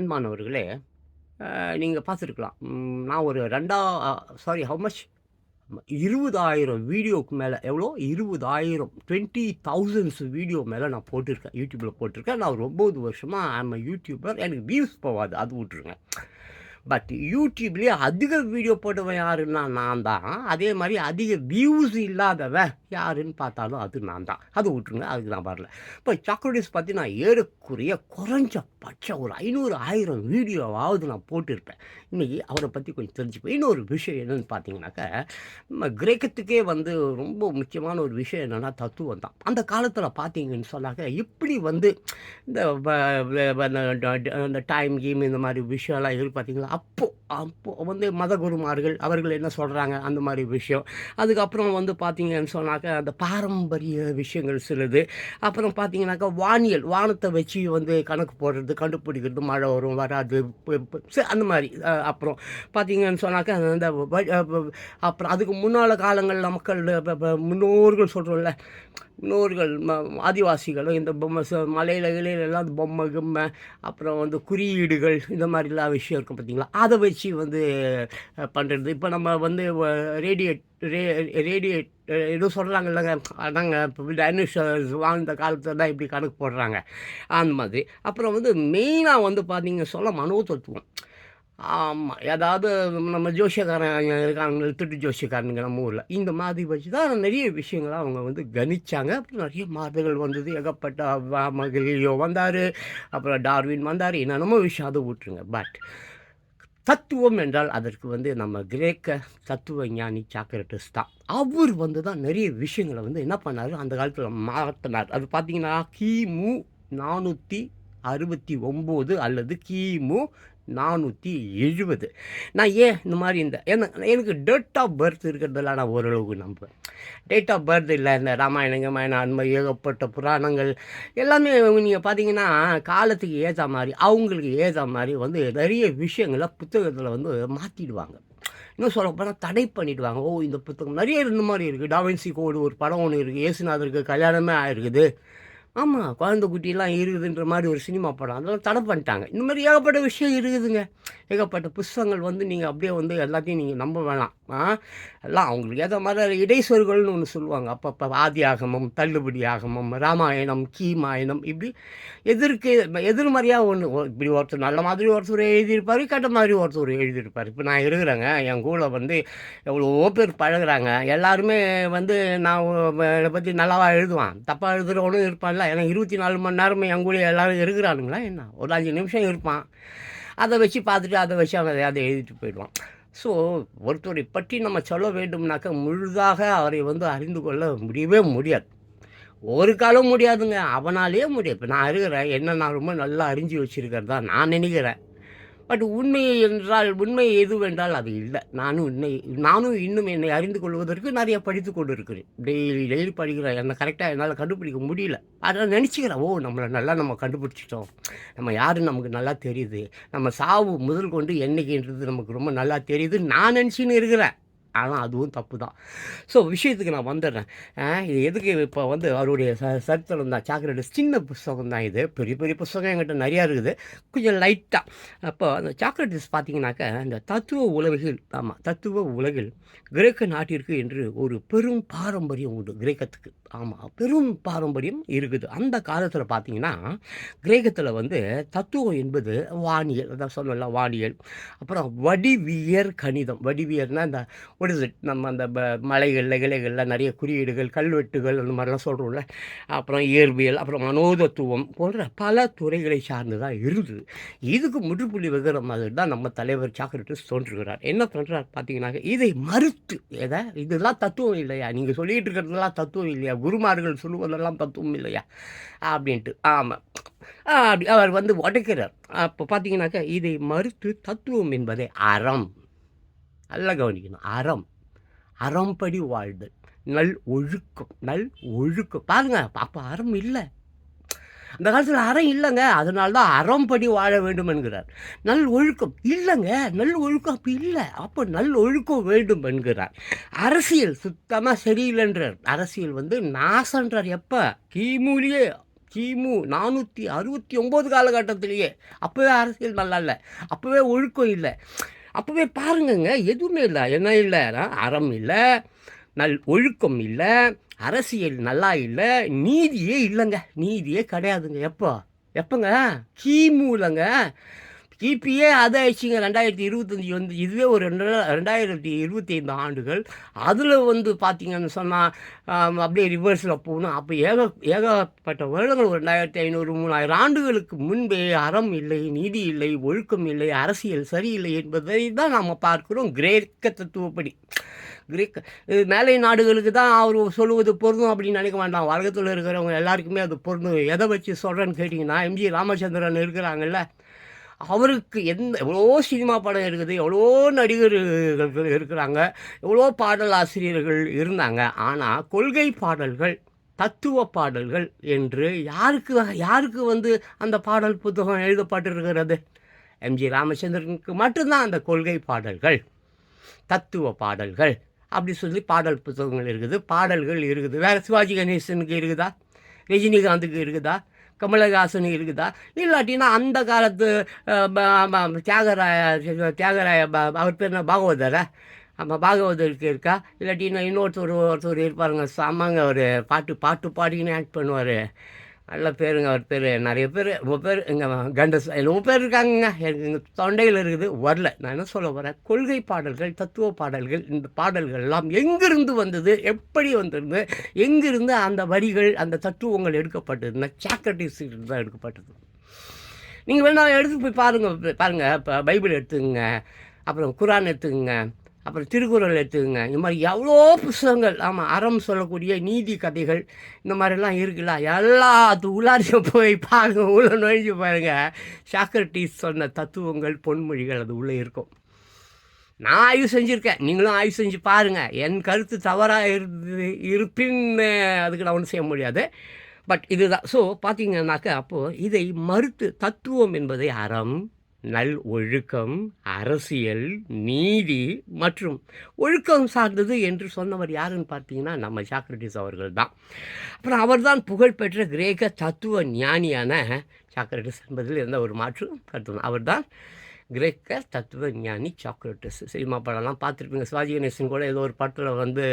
அன்பானவர்களே நீங்கள் பார்த்துருக்கலாம். நான் ஒரு ரெண்டா சாரி ஹவு மச் இருபதாயிரம் வீடியோக்கு மேலே எவ்வளோ இருபதாயிரம். டுவெண்ட்டி தௌசண்ட்ஸ் வீடியோ மேலே நான் போட்டிருக்கேன். யூடியூப்பில் போட்டிருக்கேன். நான் ஒரு ஒம்பது வருஷமாக ஆம் யூடியூபர் எனக்கு வியூஸ் போகாது. அது விட்ருங்க பட் யூடியூப்லேயே அதிக வீடியோ போட்டவன் யாருன்னா நான் தான் அதே மாதிரி அதிக வியூஸ் இல்லாதவன் யாருன்னு பார்த்தாலும் அது நான் தான் அது விட்டுருங்க அதுக்கு நான் வரல இப்போ சாக்லேட்ஸ் பற்றி நான் ஏறக்குறைய குறைஞ்ச பட்சம் ஒரு ஐநூறு ஆயிரம் வீடியோவாவது நான் போட்டிருப்பேன் இன்றைக்கி அவரை பற்றி கொஞ்சம் தெரிஞ்சுப்பேன் இன்னொரு விஷயம் என்னென்னு பார்த்தீங்கன்னாக்கா நம்ம கிரேக்கத்துக்கே வந்து ரொம்ப முக்கியமான ஒரு விஷயம் என்னென்னா தத்துவம் தான் அந்த காலத்தில் பார்த்தீங்கன்னு சொன்னாக்க எப்படி வந்து இந்த வ- இந்த டைம் கேம் இந்த மாதிரி விஷயம்லாம் இருக்கு பார்த்தீங்களா அப்போ அப்போ வந்து மத குருமார்கள் அவர்கள் என்ன சொல்கிறாங்க அந்த மாதிரி விஷயம். அதுக்கப்புறம் வந்து பார்த்திங்கன்னு சொன்னாக்க அந்த பாரம்பரிய விஷயங்கள் சிலது. அப்புறம் பார்த்தீங்கன்னாக்கா வானியல் வானத்தை வச்சு வந்து கணக்கு போடுறது கண்டுபிடிக்கிறது மழை வரும் வராது அந்த மாதிரி. அப்புறம் பார்த்திங்கன்னு சொன்னாக்கா அந்த வ- அப்புறம் அதுக்கு முன்னால் காலங்களில் மக்கள் முன்னோர்கள் சொல்கிறோம்ல முன்னோர்கள் ம ஆதிவாசிகளும் இந்த பொம்மை ச- மலையில இலையிலெல்லாம் அந்த பொம்மை கும்மை அப்புறம் வந்து குறியீடுகள் இந்த மாதிரிலாம் விஷயம் இருக்கும் பார்த்திங்களா அதை வச்சு வந்து பண்ணுறது இப்போ நம்ம வந்து ரேடியேட் ரே ரேடியேட் ஏதோ சொல்கிறாங்க இல்லைங்க அதாங்க இப்போ டைனோசர்ஸ் வாழ்ந்த காலத்தில் தான் இப்படி கணக்கு போடுறாங்க. அந்த மாதிரி. அப்புறம் வந்து மெயினாக வந்து பார்த்தீங்க சொல்ல மனோ தத்துவம். ஆமாம் ஏதாவது நம்ம ஜோசியக்காரன் இருக்காங்க திட்டு ஜோசியக்காரனுங்க நம்ம ஊரில் இந்த மாதிரி வச்சு தான் நிறைய விஷயங்களை அவங்க வந்து கணிச்சாங்க. அப்புறம் நிறைய மாதங்கள் வந்தது. ஏகப்பட்ட மகிழியோ வந்தார். அப்புறம் டார்வின் வந்தார். என்னென்னமோ விஷயம் அதை விட்டுருங்க. பட் தத்துவம் என்றால் அதற்கு வந்து நம்ம கிரேக்க தத்துவ ஞானி சாக்ரட்டிஸ் தான். அவர் வந்து தான் நிறைய விஷயங்களை வந்து என்ன பண்ணார்? அந்த காலத்தில் மாற்றினார் அது பார்த்தீங்கன்னா கிமு நானூற்றி அறுபத்தி ஒம்பது அல்லது கிமு நானூற்றி எழுபது. நான் ஏன் இந்த மாதிரி இந்த ஏன்னா எனக்கு டேட் ஆஃப் பர்த் இருக்கிறதெல்லாம் நான் ஓரளவுக்கு நம்புவேன். டேட் ஆஃப் பர்த் இல்லை இந்த ராமாயணங்க மாயணம் அந்த மாதிரி ஏகப்பட்ட புராணங்கள் எல்லாமே நீங்கள் பார்த்தீங்கன்னா காலத்துக்கு ஏற்ற மாதிரி அவங்களுக்கு ஏற்ற மாதிரி வந்து நிறைய விஷயங்களை புத்தகத்தில் வந்து மாற்றிடுவாங்க இன்னும் சொல்ல போனால் தடை பண்ணிடுவாங்க. ஓ இந்த புத்தகம் நிறைய இந்த மாதிரி இருக்குது டாவின்சி கோடு ஒரு படம் ஒன்று இருக்குது ஏசுநாதருக்கு கல்யாணமே ஆயிருக்குது. ஆமாம் குழந்தை குட்டிலாம் இருக்குதுன்ற மாதிரி ஒரு சினிமா படம். அதெல்லாம் தடை பண்ணிட்டாங்க. இந்த மாதிரி ஏகப்பட்ட விஷயம் இருக்குதுங்க ஏகப்பட்ட புஸ்தகங்கள் வந்து நீங்கள் அப்படியே வந்து எல்லாத்தையும் நீங்கள் நம்ப வேணாம். ஆ? எல்லாம் அவங்களுக்கு ஏற்ற மாதிரி இடைச்சொற்கள்னு ஒன்று சொல்லுவாங்க. அப்பப்போ ஆதி ஆகமம் தள்ளுபடி ஆகமம் ராமாயணம் கீமாயணம் இப்படி எதிர்க்கு எதிர்மறையாக ஒன்று இப்படி ஒருத்தர் நல்ல மாதிரி ஒருத்தர் எழுதியிருப்பார் கெட்ட மாதிரி ஒருத்தர் எழுதியிருப்பார். இப்போ நான் இருக்கிறேங்க. என் கூட வந்து எவ்வளோ பேர் பழகுறாங்க. எல்லாருமே வந்து நான் என்னை பற்றி நல்லாவா எழுதுவான். தப்பாக எழுதுகிறவனும் இருப்பான்ல. ஏன்னா இருபத்தி நாலு மணி நேரம் என் கூட எல்லாரும் இருக்கிறானுங்களா என்ன? ஒரு அஞ்சு நிமிஷம் இருப்பான். அதை வச்சு பார்த்துட்டு அதை வச்சு அவன் அதை எழுதிட்டு போயிடுவான். ஸோ ஒருத்தரை பற்றி நம்ம சொல்ல வேண்டும்னாக்க முழுதாக அவரை வந்து அறிந்து கொள்ள முடியவே முடியாது. ஒரு காலம் முடியாதுங்க. அவனாலேயே முடியாது இப்போ நான் இருக்கிறேன். என்ன நான் ரொம்ப நல்லா அறிஞ்சு வச்சிருக்கிறதா நான் நினைக்கிறேன். பட் உண்மை என்றால் உண்மை எதுவென்றால் அது இல்லை. நானும் இன்னை நானும் இன்னும் என்னை அறிந்து கொள்வதற்கு நிறைய படித்து கொண்டு இருக்கிறேன் டெய்லி டெய்லி படிக்கிறேன் என்னை கரெக்டாக என்னால் கண்டுபிடிக்க முடியல. அதெல்லாம் நினச்சிக்கிறேன் ஓ நம்மளை நல்லா நம்ம கண்டுபிடிச்சிட்டோம். நம்ம யாரும் நமக்கு நல்லா தெரியுது? நம்ம சாவு முதல் கொண்டு என்னைக்குன்றது நமக்கு ரொம்ப நல்லா தெரியுது நான் நினச்சின்னு இருக்கிறேன். ஆனால் அதுவும் தப்பு தான் ஸோ விஷயத்துக்கு நான் வந்துடுறேன். இது எதுக்கு இப்போ வந்து அவருடைய ச சரித்திரம் தான் சாக்ரட்டிஸ் சின்ன புஸ்தகம் தான் இது. பெரிய பெரிய புஸ்தகம் என்கிட்ட நிறையா இருக்குது. கொஞ்சம் லைட்டாக அப்போ அந்த சாக்ரட்டிஸ் பார்த்தீங்கன்னாக்கா இந்த தத்துவ உலகில் ஆமாம் தத்துவ உலகில் கிரேக்க நாட்டிற்கு என்று ஒரு பெரும் பாரம்பரியம் உண்டு கிரேக்கத்துக்கு. ஆமாம் பெரும் பாரம்பரியம் இருக்குது. அந்த காலத்தில் பார்த்தீங்கன்னா கிரேக்கத்தில் வந்து தத்துவம் என்பது வானியல் அதான் சொல்லலாம் வானியல். அப்புறம் வடிவியர் கணிதம். வடிவியர்னால் இந்த what நம்ம அந்த ப மலைகளில் இலைகளில் நிறைய குறியீடுகள் கல்வெட்டுகள் அந்த மாதிரிலாம் சொல்கிறோம்ல அப்புறம் இயற்பியல் அப்புறம் மனோதத்துவம் போன்ற பல துறைகளை சார்ந்து தான் இருந்தது இதுக்கு முற்றுப்புள்ளி வைக்கிற மாதிரி தான் நம்ம தலைவர் சாக்ரட்டிஸ் தோன்றுகிறார். என்ன தோன்றார் பார்த்தீங்கன்னாக்க இதை மறுத்து எதை? இதெல்லாம் தத்துவம் இல்லையா? நீங்கள் சொல்லிகிட்டு இருக்கிறதெல்லாம் தத்துவம் இல்லையா? குருமார்கள் சொல்லுவதெல்லாம் தத்துவம் இல்லையா? அப்படின்ட்டு ஆமாம் அப்படி அவர் வந்து உடைக்கிறார். அப்போ பார்த்தீங்கன்னாக்கா இதை மறுத்து தத்துவம் என்பதை அறம். நல்லா கவனிக்கணும். அறம். அறம்படி வாழ்தல். நல் ஒழுக்கம். நல் ஒழுக்கம். பாருங்க அப்போ அறம் இல்லை. அந்த காலத்தில் அறம் இல்லைங்க. அதனால தான் அறம்படி வாழ வேண்டும் என்கிறார். நல் ஒழுக்கம் இல்லைங்க. நல் ஒழுக்கம் அப்போ இல்லை. அப்போ நல் ஒழுக்கம் வேண்டும் என்கிறார். அரசியல் சுத்தமாக சரியில்லைன்றார். அரசியல் வந்து நாசன்றார். எப்போ? கிமுலியே கிமு நானூற்றி அறுபத்தி ஒம்பது காலகட்டத்திலேயே. அப்போவே அரசியல் நல்லா இல்லை. அப்போவே ஒழுக்கம் இல்லை. அப்போவே பாருங்கங்க எதுவுமே இல்லை. என்ன இல்லைன்னா அறம் இல்லை. நல் ஒழுக்கம் இல்லை. அரசியல் நல்லா இல்லை நீதியே இல்லைங்க. நீதியே கிடையாதுங்க. எப்போ? எப்போங்க? கிமுலங்க கிபியே அதை ஆயிடுச்சுங்க ரெண்டாயிரத்தி இருபத்தஞ்சி வந்து இதுவே ஒரு ரெண்டு ரெண்டாயிரத்தி இருபத்தி ஐந்து ஆண்டுகள். அதில் வந்து பார்த்திங்கன்னு சொன்னால் அப்படியே ரிவர்ஸில் போகணும். அப்போ ஏக ஏகப்பட்ட வருடங்கள். ஒரு ரெண்டாயிரத்தி ஐநூறு மூணாயிரம் ஆண்டுகளுக்கு முன்பே அறம் இல்லை நீதி இல்லை ஒழுக்கம் இல்லை அரசியல் சரியில்லை என்பதை தான் நாம் பார்க்குறோம். கிரேக்க தத்துவப்படி. கிரீக் மேலை நாடுகளுக்கு தான் அவர் சொல்லுவது பொருந்தும் அப்படின்னு நினைக்க வேண்டாம் உலகத்தில் இருக்கிறவங்க எல்லாருக்குமே அது பொருந்தும். எதை வச்சு சொல்கிறேன்னு கேட்டிங்கன்னா எம்ஜி ராமச்சந்திரன் இருக்கிறாங்கல்ல அவருக்கு எந்த எவ்வளோ சினிமா படம் இருக்குது எவ்வளோ நடிகர்கள் இருக்கிறாங்க எவ்வளோ பாடல் ஆசிரியர்கள் இருந்தாங்க. ஆனால் கொள்கை பாடல்கள் தத்துவ பாடல்கள் என்று யாருக்கு யாருக்கு வந்து அந்த பாடல் புத்தகம் எழுதப்பட்டிருக்கிறது? எம்ஜி ராமச்சந்திரனுக்கு மட்டும்தான் அந்த கொள்கை பாடல்கள் தத்துவ பாடல்கள். அப்படி சொல்லி பாடல் புத்தகங்கள் இருக்குது பாடல்கள் இருக்குது. வேறு சிவாஜி கணேசனுக்கு இருக்குதா? ரஜினிகாந்துக்கு இருக்குதா? கமலஹாசன் இருக்குதா? இல்லாட்டினா அந்த காலத்து தியாகராய தியாகராய அவர் பேர் என்ன? பாகவதரா? ஆமாம் பாகவதருக்கு இருக்கா? இல்லாட்டினா இன்னொருத்தர் ஒருத்தர் இருப்பாருங்க சாமாங்க ஒரு பாட்டு பாட்டு பாடிக்கின்னு ஆக்ட் பண்ணுவார். நல்ல பேருங்க அவர் பேர். நிறைய பேர் உங்கள் பேர் இங்கே கண்டஸ் ரொம்ப பேர் இருக்காங்கங்க. எனக்கு எங்கள் தொண்டையில் இருக்குது வரல. நான் என்ன சொல்ல வரேன்? கொள்கை பாடல்கள் தத்துவ பாடல்கள் இந்த பாடல்கள் எல்லாம் எங்கிருந்து வந்தது? எப்படி வந்திருந்து எங்கிருந்து அந்த வரிகள் அந்த தத்துவங்கள் எடுக்கப்பட்டதுன்னா சாக்ரட்டிஸ் தான் எடுக்கப்பட்டது. நீங்கள் வேணா எடுத்து போய் பாருங்கள் பாருங்கள் இப்போ பைபிள் எடுத்துங்க அப்புறம் குரான் எடுத்துங்க அப்புறம் திருக்குறள் எடுத்துக்கோங்க. இந்த மாதிரி எவ்வளோ புஸ்தகங்கள் ஆமாம் அறம் சொல்லக்கூடிய நீதி கதைகள் இந்த மாதிரிலாம் இருக்குல்ல. எல்லாத்து உள்ளாரையும் போய் பாருங்க உள்ள நுழைஞ்சு பாருங்கள் சாக்ரட்டிஸ் சொன்ன தத்துவங்கள் பொன்மொழிகள் அது உள்ளே இருக்கும். நான் ஆய்வு செஞ்சுருக்கேன். நீங்களும் ஆய்வு செஞ்சு பாருங்கள் என் கருத்து தவறாக இருந்து இருப்பின் அதுக்கு நான் ஒன்றும் செய்ய முடியாது. பட் இதுதான். ஸோ பார்த்தீங்கன்னாக்க அப்போது இதை மறுத்து தத்துவம் என்பதை அறம் நல் ஒழுக்கம் அரசியல் நீதி மற்றும் ஒழுக்கம் சார்ந்தது என்று சொன்னவர் யாருன்னு பார்த்தீங்கன்னா நம்ம சாக்ரட்டிஸ் அவர்கள் தான் அப்புறம் அவர்தான் புகழ்பெற்ற கிரேக்க தத்துவ ஞானியான சாக்ரட்டிஸ் என்பதில் எந்த ஒரு மாற்று கருத்து அவர்தான் கிரேக்க தத்துவ ஞானி சாக்ரட்டிஸ் சினிமா படம்லாம் பார்த்துருப்பீங்க. சிவாஜி கணேசன் கூட ஏதோ ஒரு படத்தில் வந்து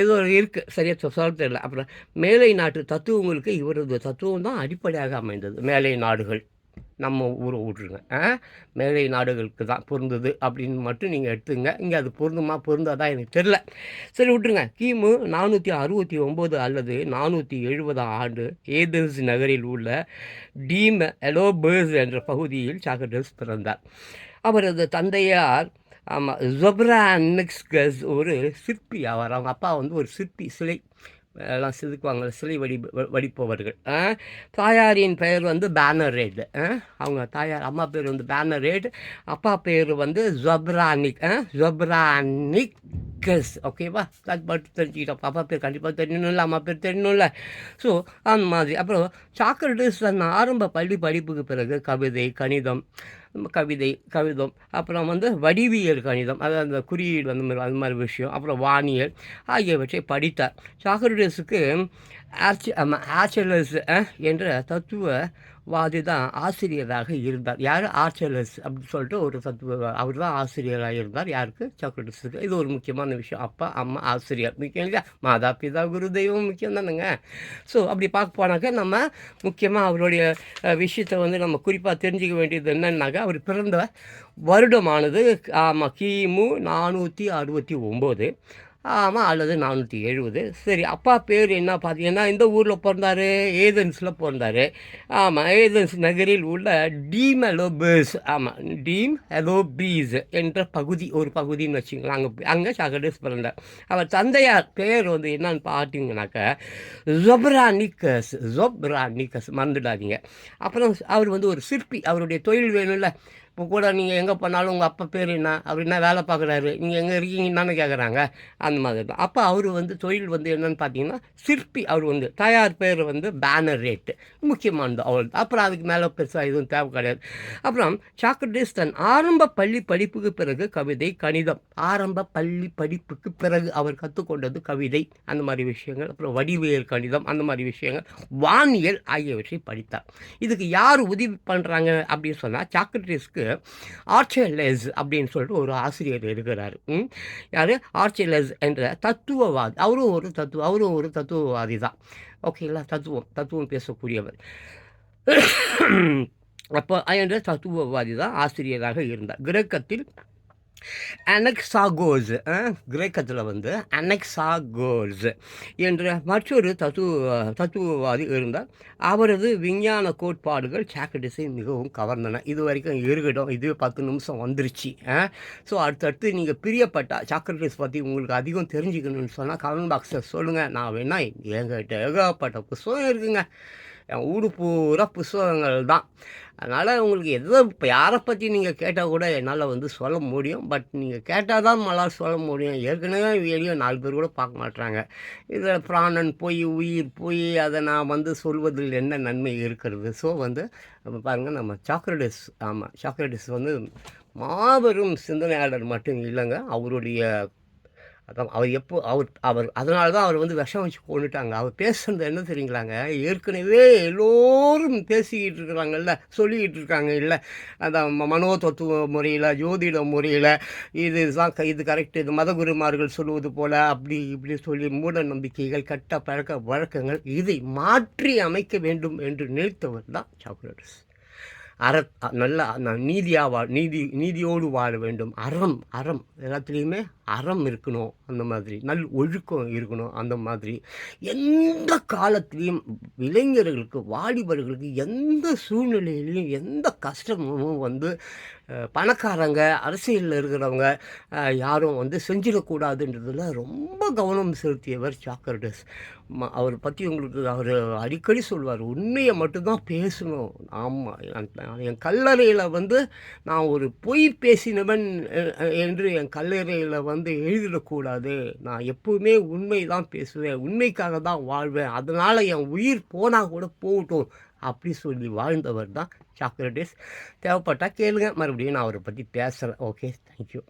ஏதோ இருக்குது சரியாக சொல்ல தெரியல. அப்புறம் மேலை நாட்டு தத்துவங்களுக்கு இவரது தத்துவம் தான் அடிப்படையாக அமைந்தது. மேலை நாடுகள். நம்ம ஊரை விட்ருங்க மேலை நாடுகளுக்கு தான் பொருந்தது அப்படின்னு மட்டும் நீங்கள் எடுத்துங்க. இங்கே அது பொருந்துமா? பொருந்தாதா? எனக்கு தெரில சரி விட்ருங்க கிமு நானூற்றி அறுபத்தி ஒம்பது அல்லது நானூற்றி எழுபதாம் ஆண்டு ஏதென்ஸ் நகரில் உள்ள டீம் எலோபர்ஸ் என்ற பகுதியில் சாக்ரட்டிஸ் பிறந்தார். அவரது தந்தையார் ஆமாம் ஜொப்ரானிக்ஸ்கஸ் ஒரு சிற்பி. அவர் அவங்க அப்பா வந்து ஒரு சிற்பி சிலை. எல்லாம் செதுக்குவாங்க சிலை வடி வடிப்பவர்கள். ஆ? தாயாரின் பெயர் வந்து பேனர் ரேட் அவங்க தாயார் அம்மா பேர் வந்து பேனர் ரேட் அப்பா பேர் வந்து ஜொப்ரானிக். ஜொப்ரானிக்கஸ் ஓகேவா அது மட்டும் தெரிஞ்சுக்கிட்டோம். அப்பா பேர் கண்டிப்பாக தெரியணும்ல. அம்மா பேர் தெரியணும்ல. ஸோ அந்த மாதிரி. அப்புறம் சாக்ரட்டிஸ் தன் ஆரம்ப பள்ளி படிப்புக்கு பிறகு கவிதை கணிதம் கவிதை கவிதம் அப்புறம் வந்து வடிவியல் கணிதம் அதாவது அந்த குறியீடு அந்த மாதிரி அந்த மாதிரி விஷயம் அப்புறம் வானியல் ஆகியவற்றை படித்தார். சாக்ரட்டிஸுக்கு ஆர்ச்சி ஆர்ச்சலர்ஸ் என்ற வாதி தான் ஆசிரியராக இருந்தார். யார்? ஆர்ச்சலஸ் அப்படின்னு சொல்லிட்டு ஒரு தத்துவ அவர் தான் ஆசிரியராக இருந்தார். யாருக்கு? சாக்ரட்டிஸுக்கு இது ஒரு முக்கியமான விஷயம். அப்பா அம்மா ஆசிரியர். முக்கியம் இல்லையா மாதா பிதா குரு தெய்வம் முக்கியம் தானுங்க. ஸோ அப்படி பார்க்க போனாக்க நம்ம முக்கியமாக அவருடைய விஷயத்தை வந்து நம்ம குறிப்பாக தெரிஞ்சுக்க வேண்டியது என்னன்னாக்கா அவர் பிறந்த வருடமானது ஆமாம் கிமு நானூற்றி அறுபத்தி ஒம்பது. ஆமாம் அல்லது நானூற்றி எழுபது சரி அப்பா பேர் என்ன? பார்த்தீங்கன்னா இந்த ஊரில் பிறந்தாரு? ஏதென்ஸில் பிறந்தார். ஆமாம் ஏதென்ஸ் நகரில் உள்ள டீம் அலோபர்ஸ் ஆமாம் டீம் அலோபீஸ் என்ற பகுதி ஒரு பகுதின்னு வச்சுக்கலாம் அங்கே அங்கே சாக்ரட்டிஸ் பிறந்தார். அவர் தந்தையார் பேர் வந்து என்னன்னு பார்த்தீங்கன்னாக்கா ஜொப்ரானிக்கஸ் ஜொப்ரானிக்கஸ் மறந்துடாதீங்க. அப்புறம் அவர் வந்து ஒரு சிற்பி அவருடைய தொழில் வேணும்ல இப்போ கூட நீங்கள் எங்கே போனாலும் உங்கள் அப்பா பேர் என்ன அவர் என்ன வேலை பார்க்குறாரு. நீங்கள் எங்கே இருக்கீங்கன்னு கேட்குறாங்க அந்த மாதிரி தான். அப்போ அவர் வந்து தொழில் வந்து என்னென்னு பார்த்தீங்கன்னா சிற்பி அவர் வந்து தயார் பேர் வந்து பேனர் ரேட்டு முக்கியமானது அவள் அப்புறம் அதுக்கு மேலே பெருசாக எதுவும் தேவை கிடையாது. அப்புறம் சாக்ரட்டிஸ் தன் ஆரம்ப பள்ளி படிப்புக்கு பிறகு கவிதை கணிதம். ஆரம்ப பள்ளி படிப்புக்கு பிறகு அவர் கற்றுக்கொண்டது கவிதை. அந்த மாதிரி விஷயங்கள். அப்புறம் வடிவியல் கணிதம். அந்த மாதிரி விஷயங்கள். வானியல் ஆகியவற்றை படித்தார். இதுக்கு யார் உதவி பண்ணுறாங்க அப்படின்னு சொன்னால் சாக்ரட்டிஸ்க்கு ஆர்ச்சலஸ் அப்படின்னு சொல்லிட்டு ஒரு ஆசிரியர் இருக்கிறார். யார்? ஆர்ச்சலஸ் என்ற தத்துவவாதி. அவரும் ஒரு தத்துவ அவரும் ஒரு தத்துவவாதி தான். ஓகேங்களா? தத்துவம் தத்துவம் பேசக்கூடியவர். அப்போ என்ற தத்துவவாதி தான் ஆசிரியராக இருந்தார். கிரேக்கத்தில் அனெக்சாகோஸ் eh? கிரேக்கத்தில் வந்து அனெக்சாகோஸ் என்ற மற்றொரு தத்துவ தத்துவவாதி இருந்தார். அவரது விஞ்ஞான கோட்பாடுகள் சாக்ரட்டிஸை மிகவும் கவர்ந்தன. இது வரைக்கும் இருக்கட்டும் இது பத்து நிமிஷம் வந்துருச்சு ஸோ அடுத்தடுத்து நீங்கள் பிரியப்பட்ட சாக்ரட்டிஸ் பற்றி உங்களுக்கு அதிகம் தெரிஞ்சுக்கணும்னு சொன்னால் கமெண்ட் பாக்ஸில் சொல்லுங்கள் நான் வேணா எங்கிட்ட ஏகப்பட்ட புஸ்தகம் இருக்குங்க. என் ஊடு பூரா புஸ்தகங்கள் தான் அதனால் உங்களுக்கு எதோ இப்போ யாரை பற்றி நீங்கள் கேட்டால் கூட என்னால் வந்து சொல்ல முடியும். பட் நீங்கள் கேட்டால் தான் நம்மளால் சொல்ல முடியும். ஏற்கனவே வெளியே நாலு பேர் கூட பார்க்க மாட்டாங்க இதில் பிராணன் போய் உயிர் போய் அதை நான் வந்து சொல்வதில் என்ன நன்மை இருக்கிறது? ஸோ வந்து இப்போ பாருங்கள் நம்ம சாக்ரடிஸ் ஆமாம் சாக்ரடிஸ் வந்து மாபெரும் சிந்தனையாளர் மட்டும் இல்லைங்க. அவருடைய அப்போ அவர் எப்போ அவர் அவர் அதனால தான் அவர் வந்து விஷம் வச்சு கொண்டுட்டாங்க. அவர் பேசுனது என்ன தெரியுங்களாங்க? ஏற்கனவே எல்லோரும் பேசிக்கிட்டு இருக்கிறாங்கல்ல சொல்லிக்கிட்டு இருக்காங்க இல்லை அந்த மனோ தத்துவ முறையில் ஜோதிட முறையில் இது தான் இது கரெக்டு இது மதகுருமார்கள் சொல்லுவது போல் அப்படி இப்படி சொல்லி மூட நம்பிக்கைகள் கட்ட பழக்க வழக்கங்கள் இதை மாற்றி அமைக்க வேண்டும் என்று நினைத்தவர் தான் சாக்லேட்ஸ் அற நல்ல ந- வா நீதி நீதியோடு வாழ வேண்டும். அறம் அறம் எல்லாத்துலேயுமே அறம் இருக்கணும் அந்த மாதிரி. நல் ஒழுக்கம் இருக்கணும் அந்த மாதிரி. எந்த காலத்துலேயும் இளைஞர்களுக்கு வாலிபர்களுக்கு எந்த சூழ்நிலையிலையும் எந்த கஷ்டமும் வந்து பணக்காரங்க அரசியலில் இருக்கிறவங்க யாரும் வந்து செஞ்சிடக்கூடாதுன்றதுல ரொம்ப கவனம் செலுத்தியவர் சாக்கர்டஸ் அவரை அவர் பற்றி உங்களுக்கு அவர் அடிக்கடி சொல்வார். உண்மையை மட்டும்தான் பேசணும். ஆமாம் என் கல்லறையில் வந்து நான் ஒரு பொய் பேசினவன் என்று என் கல்லறையில் வந்து எழுதிடக்கூடாது. நான் எப்பவுமே உண்மை தான் பேசுவேன். உண்மைக்காக தான் வாழ்வேன். அதனால் என் உயிர் போனால் கூட போகட்டும். அப்படி சொல்லி வாழ்ந்தவர் தான் சாக்ரட்டிஸ் தேவைப்பட்டால் கேளுங்க. மறுபடியும் நான் அவரை பற்றி பேசுகிறேன் ஓகே தேங்க்யூ